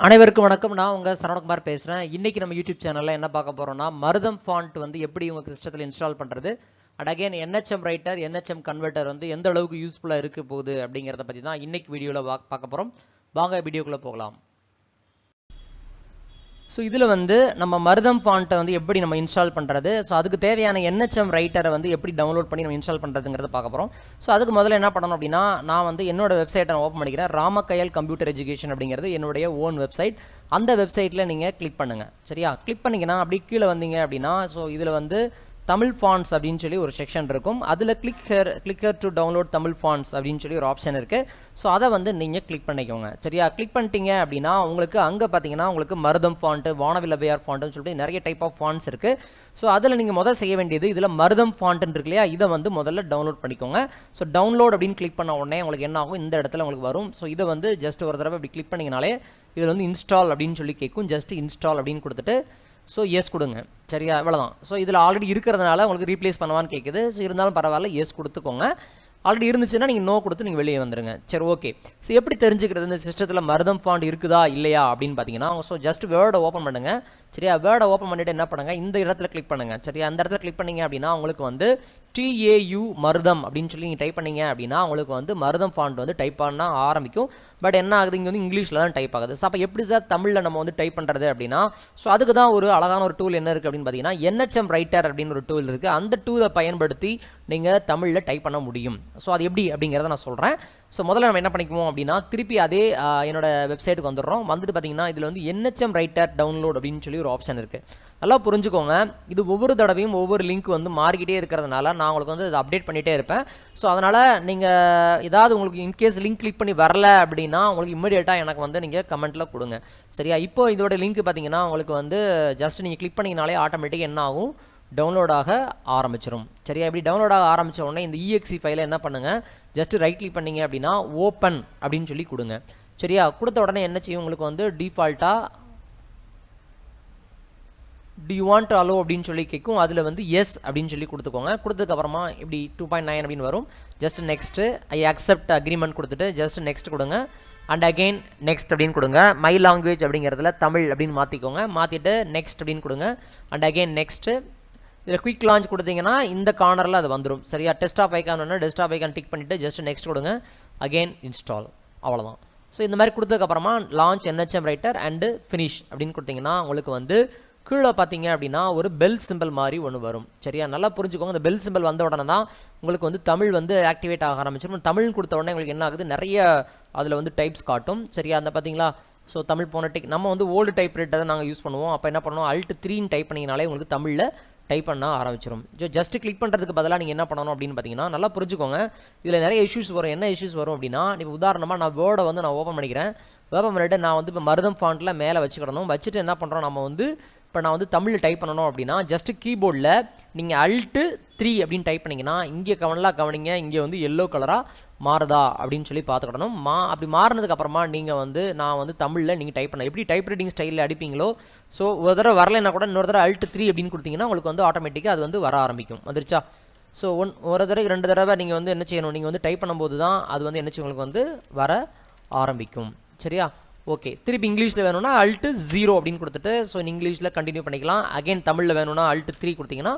அனைவருக்கும் வணக்கம். நான் உங்கள் சரவணகுமார் பேசுகிறேன் இன்றைக்கி நம்ம யூடியூப் சேனலில் என்ன பார்க்க போகிறோம்னா மருதம் ஃபாண்ட் வந்து எப்படி உங்கள் சிஸ்டத்தில் இன்ஸ்டால் பண்ணுறது and again NHM writer NHM converter வந்து எந்த அளவுக்கு யூஸ்ஃபுல்லாக இருக்க போகுது அப்படிங்கிறத பற்றி தான் இன்றைக்கி வீடியோவில் பார்க்க போகிறோம் வாங்க வீடியோக்குள்ளே போகலாம். ஸோ இதில் வந்து நம்ம மருதம் ஃபாண்ட்டை வந்து எப்படி நம்ம இன்ஸ்டால் பண்ணுறது ஸோ அதுக்கு தேவையான என்ஹெச்எம் ரைட்டரை வந்து எப்படி டவுன்லோட் பண்ணி நம்ம இன்ஸ்டால் பண்ணுறதுங்கிறத பார்க்க போகிறோம் ஸோ அதுக்கு முதல்ல என்ன பண்ணணும் அப்படின்னா நான் வந்து என்னோட வெப்சைட்டை நான் ஓப்பன் பண்ணிக்கிறேன். ராமக்கையல் கம்ப்யூட்டர் எஜுகேஷன் அப்படிங்கிறது என்னுடைய ஓன் வெப்சைட் அந்த வெப்சைட்டில் நீங்கள் கிளிக் பண்ணுங்கள் சரியா? கிளிக் பண்ணிங்கன்னா அப்படி கீழே வந்தீங்க அப்படின்னா ஸோ இதில் வந்து தமிழ் ஃபாண்ட்ஸ் அப்படின்னு சொல்லி ஒரு செக்ஷன் இருக்கும். அதில் click here click here to download Tamil fonts அப்படின்னு சொல்லி ஒரு ஆப்ஷன் இருக்குது ஸோ அதை வந்து நீங்கள் கிளிக் பண்ணிக்கோங்க. சரியா? கிளிக் பண்ணிட்டீங்க அப்படின்னா உங்களுக்கு அங்கே பார்த்தீங்கன்னா உங்களுக்கு மருதம் ஃபாண்ட்டு வானவிலபையார் ஃபாண்ட்டுன்னு சொல்லிட்டு நிறைய டைப் ஆஃப் ஃபாண்ட்ஸ் இருக்குது ஸோ அதில் நீங்கள் முதல் செய்ய வேண்டியது இதில் மருதம் ஃபாண்ட்டுன்னு இருக்கு இல்லையா? இதை வந்து முதல்ல டவுன்லோட் பண்ணிக்கோங்க. ஸோ டவுன்லோட் அப்படின்னு கிளிக் பண்ண உடனே உங்களுக்கு என்ன ஆகும்? இந்த இடத்துல உங்களுக்கு வரும். ஸோ இதை வந்து ஜஸ்ட் ஒரு தடவை இப்படி கிளிக் பண்ணிங்கனாலே இதில் வந்து இன்ஸ்டால் அப்படின்னு சொல்லி கேட்கும். ஜஸ்ட் இன்ஸ்டால் அப்படின்னு கொடுத்துட்டு ஸோ எஸ் கொடுங்க. சரியா? இவ்வளோதான் ஸோ இதில் ஆல்ரெடி இருக்கிறதுனால உங்களுக்கு ரீப்ளேஸ் பண்ணுவான்னு கேட்குது ஸோ இருந்தாலும் பரவாயில்ல எஸ் கொடுத்துக்கோங்க. ஆல்ரெடி இருந்துச்சுன்னா நீங்கள் நோ கொடுத்து நீங்கள் வெளியே வந்துடுங்க சரி ஓகே ஸோ எப்படி தெரிஞ்சுக்கிறது? இந்த சிஸ்டத்தில் மருதம் ஃபாண்ட் இருக்குதா? இல்லையா? அப்படின்னு பார்த்தீங்கன்னா ஸோ ஜஸ்ட் வேர்டை ஓப்பன் பண்ணுங்கள் சரியா? வேர்டை ஓப்பன் பண்ணிவிட்டு என்ன பண்ணுங்கள் இந்த இடத்துல கிளிக் பண்ணுங்கள் சரியா? அந்த இடத்துல கிளிக் பண்ணீங்க அப்படின்னா உங்களுக்கு வந்து டிஏயு மருதம் அப்படின்னு சொல்லி நீங்கள் டைப் பண்ணீங்க அப்படின்னா உங்களுக்கு வந்து மருதம் ஃபாண்ட் வந்து டைப் பண்ணால் ஆரம்பிக்கும். பட் என்ன ஆகுது? இங்கே வந்து இங்கிலீஷில் தான் டைப் ஆகுது. ஸோ அப்போ எப்படி சார் தமிழில் நம்ம வந்து டைப் பண்ணுறது அப்படின்னா ஸோ அதுக்கு தான் ஒரு அழகான ஒரு டூல் என்ன இருக்குது அப்படின்னு பார்த்தீங்கன்னா என்ஹெச்எம் ரைட்டர் அப்படின்னு ஒரு டூல் இருக்குது அந்த டூலை பயன்படுத்தி நீங்கள் தமிழில் டைப் பண்ண முடியும். ஸோ அது எப்படி அப்படிங்கிறத நான் சொல்கிறேன் ஸோ முதல்ல நம்ம என்ன பண்ணிக்குவோம் அப்படின்னா திருப்பி அதே என்னோட வெப்சைட்டுக்கு வந்துடுறோம். வந்துட்டு பார்த்தீங்கன்னா இதில் வந்து என்ஹெச்எம் ரைட்டர் டவுன்லோட் அப்படின்னு சொல்லி ஒரு ஆப்ஷன் இருக்குது நல்லா புரிஞ்சுக்கோங்க. இது ஒவ்வொரு தடவையும் ஒவ்வொரு லிங்க் வந்து மாறிக்கிட்டே இருக்கிறதுனால நான் உங்களுக்கு வந்து இதை அப்டேட் பண்ணிகிட்டே இருப்பேன். ஸோ அதனால் நீங்கள் ஏதாவது உங்களுக்கு இன்கேஸ் லிங்க் கிளிக் பண்ணி வரல அப்படின்னா உங்களுக்கு இம்மிடியேட்டாக எனக்கு வந்து நீங்கள் கமெண்ட்டில் கொடுங்க. சரியா? இப்போ இதோட லிங்க் பார்த்தீங்கன்னா உங்களுக்கு வந்து ஜஸ்ட் நீங்கள் கிளிக் பண்ணிங்கனாலே ஆட்டோமேட்டிக்காக என்ன ஆகும்? டவுன்லோட் ஆக ஆரம்பிச்சிடும் சரியா? இப்படி டவுன்லோட் ஆக ஆரம்பித்த உடனே இந்த இஎக்ஸி ஃபைலை என்ன பண்ணுங்கள் ஜஸ்ட் ரைட் கிளிக் பண்ணீங்க அப்படின்னா ஓப்பன் அப்படின்னு சொல்லி கொடுங்க. சரியா? கொடுத்த உடனே என்ன செய்யும்? உங்களுக்கு வந்து டிஃபால்ட்டாக டி வாண்ட் அலோ அப்படின்னு சொல்லி கேட்கும். அதில் வந்து எஸ் அப்படின்னு சொல்லி கொடுத்துக்கோங்க. கொடுத்ததுக்கப்புறமா இப்படி டூ பாயிண்ட் நைன் அப்படின்னு வரும். Just next I accept agreement கொடுத்துட்டு ஜஸ்ட் நெக்ஸ்ட் கொடுங்க. அண்ட் அகெயின் நெக்ஸ்ட் அப்படின்னு கொடுங்க. மை லாங்குவேஜ் அப்படிங்கிறதுல தமிழ் அப்படின்னு மாற்றிக்கோங்க மாற்றிட்டு நெக்ஸ்ட் அப்படின்னு கொடுங்க. அண்ட் அகெயின் நெக்ஸ்ட்டு இதில் குயிக் லான்ச் கொடுத்தீங்கன்னா இந்த கார்னரில் அது வந்துடும் சரியா? டெஸ்டாப் ஐக்கான் ஒன்று டெஸ்டாப் ஐக்கான் டிக் பண்ணிவிட்டு ஜஸ்ட் நெக்ஸ்ட் கொடுங்க. அகெயின் இன்ஸ்டால் அவ்வளோதான் ஸோ இந்த மாதிரி கொடுத்ததுக்கப்புறமா launch NHM writer and finish அப்படின்னு கொடுத்தீங்கன்னா உங்களுக்கு வந்து கீழே பார்த்தீங்க அப்படின்னா ஒரு பெல் சிம்பிள் மாதிரி ஒன்று வரும். சரியா? நல்லா புரிஞ்சுக்கோங்க. இந்த பெல் சிம்பிள் வந்த உடனே தான் உங்களுக்கு வந்து தமிழ் வந்து ஆக்டிவேட் ஆக ஆரம்பிச்சிடும். தமிழ் கொடுத்த உடனே உங்களுக்கு என்ன ஆகுது? நிறைய அதில் வந்து டைப்ஸ் காட்டும். சரியா? அந்த பார்த்தீங்களா? ஸோ தமிழ் போனட்டிக் நம்ம வந்து ஓல்டு டைப் ரைட்டர் தான் நாங்கள் யூஸ் பண்ணுவோம். அப்போ என்ன பண்ணுவோம்? அல்ட் த்ரீன்னு டைப் பண்ணிங்கனாலே உங்களுக்கு தமிழில் டைப் பண்ண ஆரம்பிச்சிடும் ஸோ ஜஸ்ட் கிளிக் பண்ணுறதுக்கு பதிலாக நீங்கள் என்ன பண்ணணும் அப்படின்னு பார்த்தீங்கன்னா நல்லா புரிஞ்சுக்கோங்க. இதில் நிறைய இஷ்யூஸ் வரும். என்ன இஷ்யூஸ் வரும் அப்படின்னா இப்போ உதாரணமாக நான் வேர்டை வந்து நான் ஓப்பன் பண்ணிக்கிறேன். ஓப்பன் பண்ணிவிட்டு நான் வந்து இப்போ மருதம் ஃபாண்ட்டில் மேலே வச்சுக்கிடணும். வச்சுட்டு என்ன பண்ணுறோம் நம்ம வந்து இப்போ நான் வந்து தமிழில் டைப் பண்ணணும் அப்படின்னா ஜஸ்ட் கீபோர்டில் நீங்கள் அல்ட்டு த்ரீ அப்படின்னு டைப் பண்ணிங்கன்னா இங்கே கவனலாக கவனிங்க இங்கே வந்து எல்லோ கலராக மாறுதா அப்படின்னு சொல்லி பார்த்துக்கிடணும். மா அப்படி மாறினதுக்கப்புறமா நீங்கள் வந்து நான் வந்து தமிழில் நீங்கள் டைப் பண்ண எப்படி டைப் ரைட்டிங் ஸ்டைலில் அடிப்பீங்களோ ஸோ ஒரு தடவை வரலைன்னா கூட இன்னொரு தடவை அல்ட்டு த்ரீ அப்படின்னு கொடுத்தீங்கன்னா உங்களுக்கு வந்து ஆட்டோமேட்டிக்காக அது வந்து வர ஆரம்பிக்கும். வந்துருச்சா? ஸோ ஒன் ஒரு தடவை ரெண்டு தடவை நீங்கள் வந்து என்ன செய்யணும்? நீங்கள் வந்து டைப் பண்ணும்போது தான் அது வந்து என்ன உங்களுக்கு வந்து வர ஆரம்பிக்கும். சரியா? ஓகே திருப்பி இங்கிலீஷில் வேணும்னா அல்ட்டு ஜீரோ அப்படின்னு கொடுத்துட்டு ஸோ இங்கிலீஷில் கண்டினியூ பண்ணிக்கலாம். அகைன் தமிழில் வேணும்னா அல்ட்டு த்ரீ கொடுத்தீங்கன்னா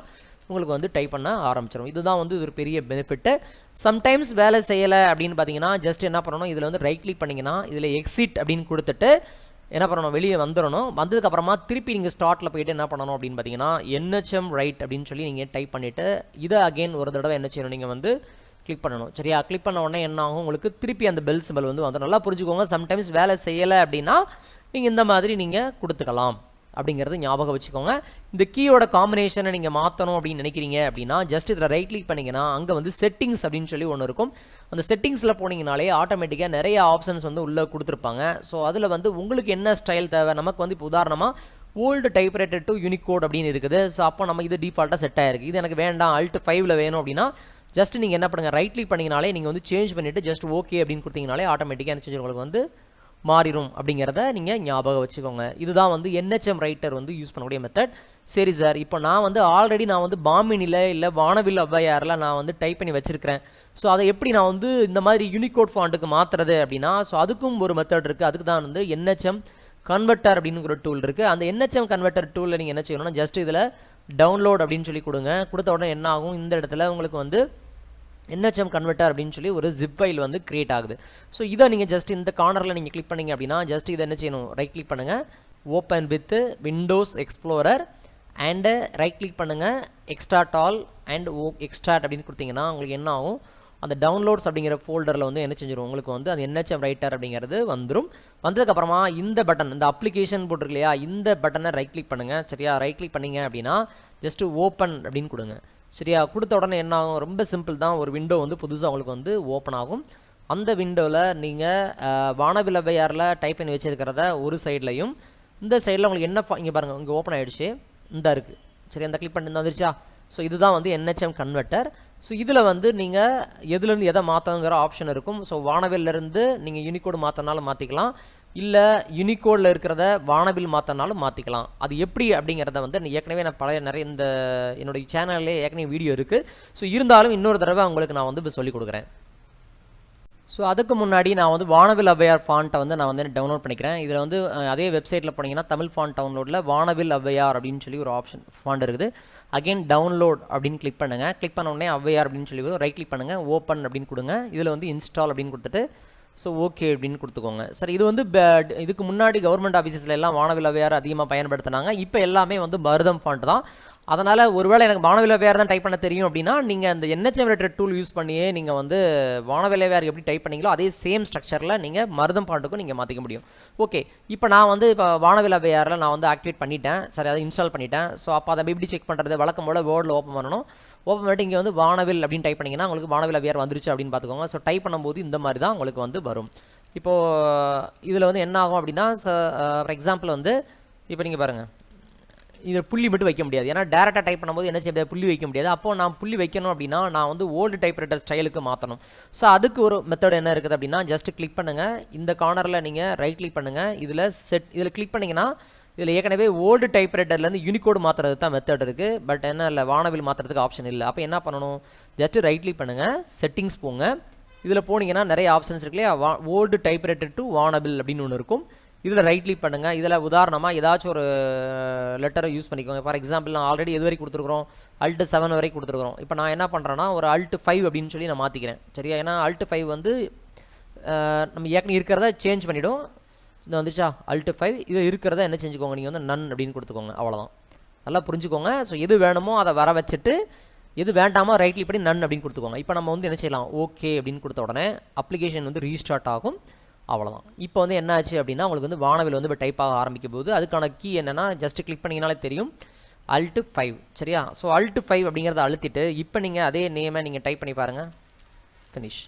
உங்களுக்கு வந்து டைப் பண்ண ஆரம்பிச்சிடும் இதுதான் வந்து ஒரு பெரிய பெனிஃபிட்டு சம்டைம்ஸ் வேலை செய்யலை அப்படின்னு பார்த்தீங்கன்னா ஜஸ்ட் என்ன பண்ணணும் இதில் வந்து ரைட் கிளிக் பண்ணிங்கன்னா இதில் எக்ஸிட் அப்படின்னு கொடுத்துட்டு என்ன பண்ணணும் வெளியே வந்துடணும் வந்ததுக்கப்புறமா திருப்பி நீங்கள் ஸ்டார்ட்டில் போயிட்டு என்ன பண்ணணும் அப்படின்னு பார்த்தீங்கன்னா என்ஹெச்எம் ரைட் அப்படின்னு சொல்லி நீங்கள் டைப் பண்ணிவிட்டு இதை அகைன் ஒரு தடவை என்ன செய்யணும் நீங்கள் வந்து கிளிக் பண்ணணும். சரியா? கிளிக் பண்ண உடனே என்ன ஆகும்? உங்களுக்கு திருப்பி அந்த பெல் சிம்பல் வந்து வந்து நல்லா புரிஞ்சுக்கோங்க. சம்டைம்ஸ் வேலை செய்யலை அப்படின்னா நீங்கள் இந்த மாதிரி நீங்கள் கொடுத்துக்கலாம். அப்படிங்கிறது ஞாபகம் வச்சுக்கோங்க. இந்த கீயோட காம்பினேஷனை நீங்கள் மாற்றணும் அப்படின்னு நினைக்கிறீங்க அப்படின்னா ஜஸ்ட் இதில் ரைட் கிளிக் பண்ணிங்கன்னா அங்கே வந்து செட்டிங்ஸ் அப்படின்னு சொல்லி ஒன்று இருக்கும். அந்த செட்டிங்ஸில் போனீங்கனாலே ஆட்டோமேட்டிக்காக நிறைய ஆப்ஷன்ஸ் வந்து உள்ளே கொடுத்துருப்பாங்க. ஸோ அதில் வந்து உங்களுக்கு என்ன ஸ்டைல் தேவை? நமக்கு வந்து இப்போ உதாரணமாக ஓல்டு டைப்ரைட்டர் டு யூனிகோட் அப்படின்னு இருக்குது. ஸோ அப்போ நம்ம இது டிஃபால்ட்டாக செட் ஆயிருக்கு. இது எனக்கு வேண்டாம் அல்ட் ஃபைவ்ல வேணும் அப்படின்னா ஜஸ்ட் நீங்கள் என்ன பண்ணுங்கள் ரைட் கிளிக் பண்ணிங்கனாலே நீங்கள் வந்து சேஞ்ச் பண்ணிவிட்டு ஜஸ்ட் ஓகே அப்படின்னு கொடுத்தீங்கனாலே ஆட்டோமேட்டிக்காக என்ன செஞ்சு உங்களுக்கு வந்து மாறிடும் அப்படிங்கிறத நீங்கள் ஞாபகம் வச்சுக்கோங்க. இதுதான் வந்து என்ஹெச்எம் ரைட்டர் வந்து யூஸ் பண்ணக்கூடிய மெத்தட் சரி சார் இப்போ நான் வந்து ஆல்ரெடி நான் வந்து பாமினியில் இல்லை வானவில் அவ்வையாரில் நான் வந்து டைப் பண்ணி வச்சுருக்கிறேன். ஸோ அதை எப்படி நான் வந்து இந்த மாதிரி யூனிகோட் ஃபாண்ட்டுக்கு மாற்றுறது அப்படின்னா ஸோ அதுக்கும் ஒரு மெத்தட் இருக்குது அதுக்கு தான் வந்து என்ஹெச்எம் கன்வெர்ட்டர் அப்படின்னு ஒரு டூல் இருக்குது அந்த என்ஹெச்எம் கன்வெர்ட்டர் டூலில் நீங்கள் என்ன செய்யணும்னா ஜஸ்ட் இதில் டவுன்லோட் அப்படின்னு சொல்லி கொடுங்க. கொடுத்த உடனே என்ன ஆகும்? இந்த இடத்துல உங்களுக்கு வந்து என்ஹெச்எம் கன்வெர்ட்டர் அப்படின்னு சொல்லி ஒரு ஜிப் ஃபைல் வந்து கிரியேட் ஆகுது. ஸோ இதை நீங்கள் ஜஸ்ட் இந்த கார்னரில் நீங்கள் கிளிக் பண்ணீங்க அப்படின்னா ஜஸ்ட் இதை என்ன செய்யணும்? ரைட் கிளிக் பண்ணுங்கள் open with Windows Explorer and right click பண்ணுங்கள் extract all and oh extract அப்படின்னு கொடுத்தீங்கன்னா உங்களுக்கு என்ன ஆகும்? அந்த டவுன்லோட்ஸ் அப்படிங்கிற ஃபோல்டரில் வந்து என்ன செஞ்சிடும் உங்களுக்கு வந்து அந்த என்ஹெச்எம் ரைட்டர் அப்படிங்கிறது வந்துடும் வந்ததுக்கப்புறமா இந்த பட்டன் இந்த அப்ளிகேஷன் போட்டிருக்கு இல்லையா இந்த பட்டனை ரைட் கிளிக் பண்ணுங்கள் சரியா? ரைட் கிளிக் பண்ணிங்க அப்படின்னா ஜஸ்ட்டு ஓப்பன் அப்படின்னு கொடுங்க. சரியா? கொடுத்த உடனே என்ன ஆகும்? ரொம்ப சிம்பிள் தான். ஒரு விண்டோ வந்து புதுசாக உங்களுக்கு வந்து ஓப்பன் ஆகும். அந்த விண்டோவில் நீங்கள் வானவிலவையாரில் டைப் பண்ணி வச்சிருக்கிறத ஒரு சைட்லையும் இந்த சைடில் உங்களுக்கு என்ன இங்கே பாருங்கள் இங்கே ஓப்பன் ஆகிடுச்சு இந்த இருக்குது சரி அந்த கிளிக் பண்ணி வந்துருச்சா? ஸோ இதுதான் வந்து என்ஹெச்எம் கன்வெர்ட்டர் ஸோ இதில் வந்து நீங்கள் எதுலேருந்து எதை மாற்றணுங்கிற ஆப்ஷன் இருக்கும். ஸோ வானவிலேருந்து நீங்கள் யூனிகோடு மாற்றினாலும் மாற்றிக்கலாம் இல்லை யூனிகோடில் இருக்கிறத வானவில் மாற்றினாலும் மாற்றிக்கலாம் அது எப்படி அப்படிங்கிறத வந்து நான் ஏற்கனவே நான் பழைய நிறைய இந்த என்னுடைய சேனல்லே ஏற்கனவே வீடியோ இருக்குது ஸோ இருந்தாலும் இன்னொரு தடவை உங்களுக்கு நான் வந்து இப்போ சொல்லிக் கொடுக்குறேன். ஸோ அதுக்கு முன்னாடி நான் வந்து வானவில் அவ்வையார் ஃபாண்ட்டை வந்து நான் வந்து டவுன்லோட் பண்ணிக்கிறேன். இதில் வந்து அதே வெப்சைட்டில் போனீங்கன்னா தமிழ் ஃபாண்ட் டவுன்லோடில் வானவில் அவ்வையார் அப்படின்னு சொல்லி ஒரு ஆப்ஷன் ஃபாண்ட் இருக்குது. அகைன் டவுன்லோட் அப்படின்னு கிளிக் பண்ணுங்கள் கிளிக் பண்ண உடனே அவ்வையார் அப்படின்னு சொல்லி ரைட் கிளிக் பண்ணுங்கள் ஓப்பன் அப்படின்னு கொடுங்க. இதில் வந்து இன்ஸ்டால் அப்படின்னு கொடுத்துட்டு ஸோ ஓகே அப்படின்னு கொடுத்துக்கோங்க. சார் இது வந்து இதுக்கு முன்னாடி கவர்மெண்ட் ஆஃபீஸஸில் எல்லாம் வானவில் அவையார் அதிகமாக பயன்படுத்தினாங்க. இப்போ எல்லாமே வந்து மருதம் ஃபாண்ட் தான். அதனால் ஒருவேளை எனக்கு வானவிலவையார் தான் டைப் பண்ண தெரியும் அப்படின்னா நீங்கள் அந்த என்ஹெச்எம் ரிலேட்டட் டூல் யூஸ் பண்ணியே நீங்கள் வந்து வானவிலவையார் எப்படி டைப் பண்ணீங்களோ அதே சேம் ஸ்ட்ரக்சரில் நீங்கள் மருதம் பாட்டுக்கும் நீங்கள் மாற்றிக்க முடியும். ஓகே இப்போ நான் வந்து இப்போ வானவிலவையாரில் நான் வந்து ஆக்டிவேட் பண்ணிட்டேன். சரி அதை இன்ஸ்டால் பண்ணிட்டேன். ஸோ அப்போ அதை எப்படி செக் பண்ணுறது வழக்கம் போல் வேர்டில் ஓப்பன் பண்ணணும். ஓப்பன் பண்ணிட்டு இங்கே வந்து வானவில் அப்படின்னு டைப் பண்ணிங்கன்னா உங்களுக்கு வானவிலவையார் வந்துருச்சு அப்படின்னு பார்த்துக்கோங்க. ஸோ டைப் பண்ணும்போது இந்த மாதிரி தான் உங்களுக்கு வந்து வரும். இப்போது இதில் வந்து என்ன ஆகும் அப்படின்னா ஃபார் எக்ஸாம்பிள் வந்து இப்போ நீங்கள் பாருங்கள் இதில் புள்ளி மட்டும் வைக்க முடியாது. ஏன்னா டேரெக்டாக டைப் பண்ணும்போது என்ன செய்ய முடியாது? புள்ளி வைக்க முடியாது. அப்போ நான் புள்ளி வைக்கணும் அப்படின்னா நான் வந்து ஓல்டு டைப் ரைட்டர் ஸ்டைலுக்கு மாற்றணும் ஸோ அதுக்கு ஒரு மெத்தட் என்ன இருக்குது அப்படின்னா ஜஸ்ட் கிளிக் பண்ணுங்கள் இந்த கார்னரில் நீங்கள் ரைட் கிளிக் பண்ணுங்கள் இதில் செட் இதில் கிளிக் பண்ணிங்கன்னா இதில் ஏற்கனவே ஓல்டு டைப் ரைட்டர்லேருந்து யூனிகோடு மாற்றுறது தான் மெத்தட் இருக்குது பட் என்ன இல்லை வானவில் மாற்றுறதுக்கு ஆப்ஷன் இல்லை. அப்போ என்ன பண்ணணும்? ஜஸ்ட் ரைட் கிளிக் பண்ணுங்கள் செட்டிங்ஸ் போங்க. இதில் போனீங்கன்னா நிறைய ஆப்ஷன்ஸ் இருக்கு இல்லையா? வா ஓல்டு டைப் ரைட்டர் டு வானபிள் அப்படின்னு ஒன்று இருக்கும். இதில் ரைட் கிளிக் பண்ணுங்கள் இதில் உதாரணமாக ஏதாச்சும் ஒரு லெட்டரை யூஸ் பண்ணிக்கோங்க. ஃபார் எக்ஸாம்பிள் நான் ஆல்ரெடி எது வரைக்கும் கொடுத்துருக்குறோம்? அல்ட்டு செவன் வரைக்கும் கொடுத்துருக்குறோம். இப்போ நான் என்ன பண்ணுறேன்னா ஒரு அல்ட்டு ஃபைவ் அப்படின்னு சொல்லி நான் மாற்றிக்கிறேன் சரியா? ஏன்னா அல்ட்டு ஃபைவ் வந்து நம்ம ஏற்கனவே இருக்கிறத சேஞ்ச் பண்ணிவிடும் இந்த வந்துச்சா? அல்ட்டு ஃபைவ் இது இருக்கிறத என்ன செஞ்சுக்கோங்க? நீங்கள் வந்து நன் அப்படின்னு கொடுத்துக்கோங்க. அவ்வளோதான் நல்லா புரிஞ்சுக்கோங்க. ஸோ எது வேணுமோ அதை வர வச்சுட்டு எது வேண்டாமோ ரைட் கிளிக் பண்ணி நன் அப்படின்னு கொடுத்துக்கோங்க. இப்போ நம்ம வந்து என்ன செய்யலாம்? ஓகே அப்படின்னு கொடுத்த உடனே அப்ளிகேஷன் வந்து ரீஸ்டார்ட் ஆகும். அவ்வளோதான் இப்போ வந்து என்ன ஆச்சு அப்படின்னா உங்களுக்கு வந்து வானவில் வந்து இப்போ டைப் ஆக ஆரம்பிக்கும் போது அதுக்கான கீ என்னன்னா ஜஸ்ட் கிளிக் பண்ணிங்கனாலே தெரியும். அல்ட்டு ஃபைவ் சரியா? ஸோ அல்ட்டு ஃபைவ் அப்படிங்கிறத அழுத்திட்டு இப்போ நீங்கள் அதே நேமை நீங்கள் டைப் பண்ணி பாருங்கள் ஃபினிஷ்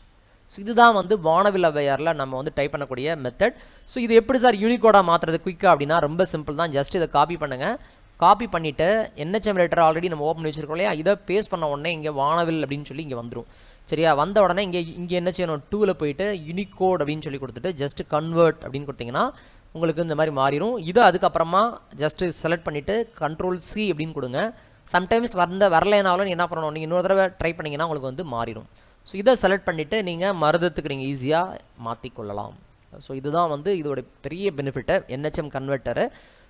ஸோ இதுதான் வந்து வானவில் அவையாரில் நம்ம வந்து டைப் பண்ணக்கூடிய மெத்தட் ஸோ இது எப்படி சார் யூனிகோடாக மாற்றுறது குயிக்காக அப்படின்னா ரொம்ப சிம்பிள் தான். ஜஸ்ட் இதை காப்பி பண்ணுங்கள் காப்பி பண்ணிவிட்டு என்ஹெச்எம் லெட்டர் ஆல்ரெடி நம்ம ஓப்பன் வச்சிருக்கோம் இல்லையா? இதை பேஸ்ட் பண்ண உடனே இங்கே வானவில் அப்படின்னு சொல்லி இங்கே வந்துடும் சரியா? வந்த உடனே இங்கே இங்கே என்ன செய்யணும்? டூவில் போயிட்டு யூனிகோட் அப்படின்னு சொல்லி கொடுத்துட்டு ஜஸ்ட் கன்வெர்ட் அப்படின்னு கொடுத்தீங்கன்னா உங்களுக்கு இந்த மாதிரி மாறிடும் இதை அதுக்கப்புறமா ஜஸ்ட்டு செலக்ட் பண்ணிவிட்டு கண்ட்ரோல் சி அப்படின்னு கொடுங்க. சம்டைம்ஸ் வந்த வரலைனாலும் நீங்கள் என்ன பண்ணணும்? நீங்கள் இன்னொரு தடவை ட்ரை பண்ணிங்கன்னா உங்களுக்கு வந்து மாறிடும் ஸோ இதை செலக்ட் பண்ணிவிட்டு நீங்கள் மருதத்துக்கு நீங்கள் ஈஸியாக மாற்றிக்கொள்ளலாம் ஸோ இதுதான் வந்து இதோட பெரிய பெனிஃபிட்டு என்ஹெச்எம் கன்வெர்ட்டரு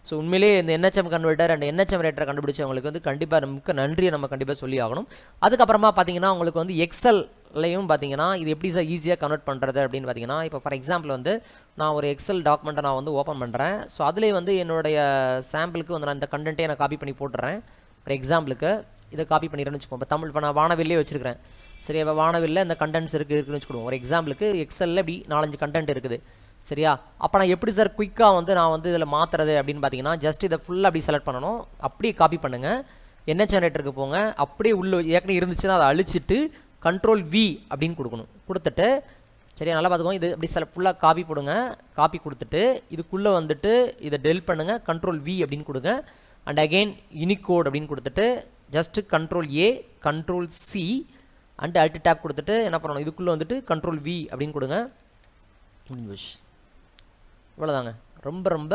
ஸோ உண்மையிலேயே இந்த என்ஹெச்எம் கன்வெர்ட்டர் அண்ட் என்ஹெச்எம் ரேட்டரை கண்டுபிடிச்சவங்களுக்கு வந்து கண்டிப்பாக மிக்க நன்றியை நம்ம கண்டிப்பாக சொல்லி ஆகணும். அதுக்கப்புறமா பார்த்தீங்கன்னா உங்களுக்கு வந்து எக்ஸல்லையும் பார்த்தீங்கன்னா இது எப்படி சார் ஈஸியாக கன்வெர்ட் பண்ணுறது அப்படின்னு பார்த்தீங்கன்னா இப்போ ஃபார் எக்ஸாம்பிள் வந்து நான் ஒரு எக்ஸல் டாக்குமெண்ட்டை நான் வந்து ஓப்பன் பண்ணுறேன் ஸோ அதுலேயே வந்து என்னுடைய சாம்பிளுக்கு வந்து நான் இந்த கண்டென்ட்டே நான் காப்பி பண்ணி போட்டுறேன். ஃபார் எக்ஸாம்பிளுக்கு இதை காப்பி பண்ணிடுறேன்னு வச்சுக்கோ இப்போ தமிழ் இப்போ நான் வானவில்லே வச்சிருக்கிறேன். சரி இப்போ வானவில்ல இந்த கண்டென்ட்ஸ் இருக்குது இருக்குன்னு வச்சுக்கோங்க. ஒரு எக்ஸாம்பிளுக்கு எக்ஸலில் இப்படி நாலஞ்சு கண்டென்ட் இருக்குது. சரியா? அப்போ நான் எப்படி சார் குயிக்காக வந்து நான் வந்து இதில் மாற்றுறது அப்படின்னு பார்த்தீங்கன்னா ஜஸ்ட் இதை ஃபுல்லாக அப்படி செலக்ட் பண்ணணும். அப்படியே காப்பி பண்ணுங்கள் என்ன ஜெனரேட்டருக்கு போங்க? அப்படியே உள்ள ஏற்கனவே இருந்துச்சுன்னா அதை அழிச்சிட்டு கண்ட்ரோல் வி அப்படின்னு கொடுக்கணும். கொடுத்துட்டு சரியா? நல்லா பார்த்துக்கோங்க இது அப்படி சில ஃபுல்லாக காப்பி போடுங்க. காப்பி கொடுத்துட்டு இதுக்குள்ளே வந்துட்டு இதை டெல் பண்ணுங்கள் கண்ட்ரோல் வி அப்படின்னு கொடுங்க. அண்ட் அகெயின் யூனிகோட் அப்படின்னு கொடுத்துட்டு just control A control C and alt tab கொடுத்துட்டு என்ன பண்ணணும்? இதுக்குள்ளே வந்துட்டு கண்ட்ரோல் வி அப்படின்னு கொடுங்க. முடிஞ்சு போச்சு இவ்வளோதாங்க ரொம்ப ரொம்ப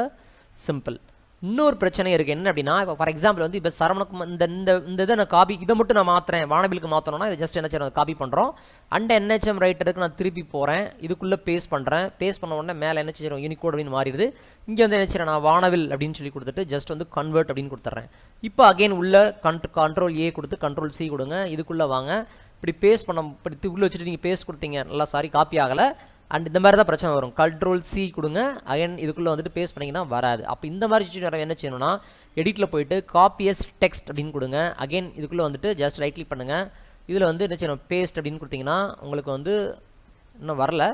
சிம்பிள் இன்னொரு பிரச்சனை இருக்குது என்ன அப்படின்னா இப்போ ஃபார் எக்ஸாம்பிள் வந்து இப்போ சரவணக்கு இந்த இந்த இந்த இதை நான் காப்பி இதை மட்டும் நான் மாற்றுறேன் வானபிலுக்கு மாற்றணும்னா இதை ஜஸ்ட் என்ன செய்யணும் காப்பி பண்ணுறோம் அண்ட் என்ஹெச்எம் ரைட்டருக்கு நான் திருப்பி போகிறேன் இதுக்குள்ளே பேஸ் பண்ணுறேன் பேஸ் பண்ண உடனே மேலே என்ன செய்யறோம் யூனிகோட் அப்படின்னு மாறிடுது. இங்கே வந்து என்ன செய்யறேன் நான் வானவில் அப்படின்னு சொல்லி கொடுத்துட்டு ஜஸ்ட் வந்து கன்வெர்ட் அப்படின்னு கொடுத்துட்றேன். இப்போ அகைன் உள்ள கண்ட் கண்ட்ரோல் ஏ கொடுத்து கண்ட்ரோல் சி கொடுங்க. இதுக்குள்ளே வாங்க. இப்படி பேஸ் பண்ண இப்படி உள்ளே வச்சுட்டு நீங்கள் பேஸ் கொடுத்தீங்க. நல்லா சாரி காப்பி ஆகலை. அண்ட் இந்த மாதிரி தான் பிரச்சனை வரும். கண்ட்ரோல் சி கொடுங்க. அகைன் இதுக்குள்ளே வந்துட்டு பேஸ்ட் பண்ணிங்கன்னா வராது. அப்போ இந்த மாதிரி சுச்சுவேஷன் என்ன செய்யணும்னா எடிட்டில் போயிட்டு காப்பியஸ் டெக்ஸ்ட் அப்படின்னு கொடுங்க. அகைன் இதுக்குள்ளே வந்துட்டு ஜஸ்ட் ரைட் கிளிக் பண்ணுங்கள் இதில் வந்து என்ன செய்யணும்? பேஸ்ட் அப்படின்னு கொடுத்தீங்கன்னா உங்களுக்கு வந்து இன்னும் வரல.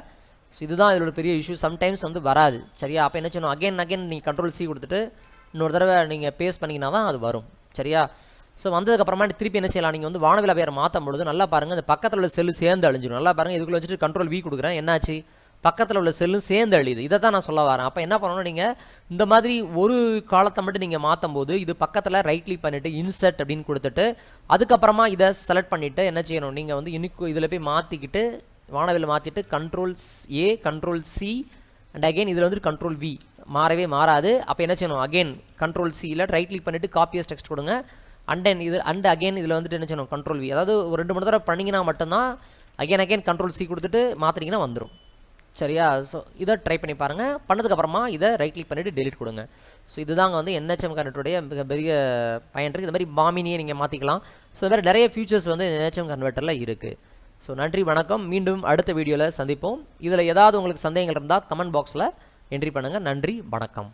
ஸோ இதுதான் இதோட பெரிய இஷ்யூ சம்டைம்ஸ் வந்து வராது. சரியா? அப்போ என்ன செய்யணும்? அகைன் அகைன் நீங்கள் கண்ட்ரோல் சி கொடுத்துட்டு இன்னொரு தடவை நீங்கள் பேஸ்ட் பண்ணிங்கன்னா தான் அது வரும். சரியா? ஸோ வந்ததுக்கப்புறமா திருப்பி என்ன செய்யலாம்? நீங்கள் வந்து வானவில பேரை மாற்றும் பொழுது நல்லா பாருங்கள் அந்த பக்கத்தில் உள்ள செல்லு சேர்ந்து அழிஞ்சிடும் நல்லா பாருங்கள் இதுக்குள்ள வச்சுட்டு கண்ட்ரோல் வி கொடுக்குறேன். என்னாச்சு? பக்கத்தில் உள்ள செல்லும் சேர்ந்து அழியுது. இதை தான் நான் சொல்ல வரேன். அப்போ என்ன பண்ணணும் நீங்கள் இந்த மாதிரி ஒரு காலத்தை மட்டும் நீங்கள் மாற்றும் போது இது பக்கத்தில் ரைட் கிளிக் பண்ணிவிட்டு இன்சர்ட் அப்படின்னு கொடுத்துட்டு அதுக்கப்புறமா இதை செலக்ட் பண்ணிவிட்டு என்ன செய்யணும்? நீங்கள் வந்து யூனிக் இதில் போய் மாற்றிக்கிட்டு வானவில் மாற்றிட்டு control A control C and again இதில் வந்து கண்ட்ரோல் வி மாறவே மாறாது. அப்போ என்ன செய்யணும்? அகைன் கண்ட்ரோல் சியில் ரைட் கிளிக் பண்ணிவிட்டு காப்பியஸ் டெக்ஸ்ட் கொடுங்க. அண்ட் இது அண்ட் அகைன் இதில் வந்துட்டு என்ன செய்யணும் கண்ட்ரோல் வி அதாவது ஒரு ரெண்டு மூணு தடவை பண்ணிங்கன்னா மட்டும்தான் அகைன் அகைன் கண்ட்ரோல் சி கொடுத்துட்டு மாற்றினீங்கன்னா வந்துடும் சரியா? ஸோ இதை ட்ரை பண்ணி பாருங்கள் பண்ணதுக்கப்புறமா இதை ரைட் கிளிக் பண்ணிவிட்டு டெலிட் கொடுங்க. ஸோ இதுதாங்க வந்து என்ஹெச்எம் கன்வெர்ட்டருடைய மிகப்பெரிய பயன் இருக்குது இது மாதிரி பாமினியை நீங்கள் மாற்றிக்கலாம் ஸோ இது மாதிரி நிறைய ஃபியூச்சர்ஸ் வந்து என்ஹெச்எம் கன்வெர்ட்டரில் இருக்குது ஸோ நன்றி வணக்கம். மீண்டும் அடுத்த வீடியோவில் சந்திப்போம். இதில் ஏதாவது உங்களுக்கு சந்தேகங்கள் இருந்தால் கமெண்ட் பாக்ஸில் என்ட்ரி பண்ணுங்கள் நன்றி வணக்கம்.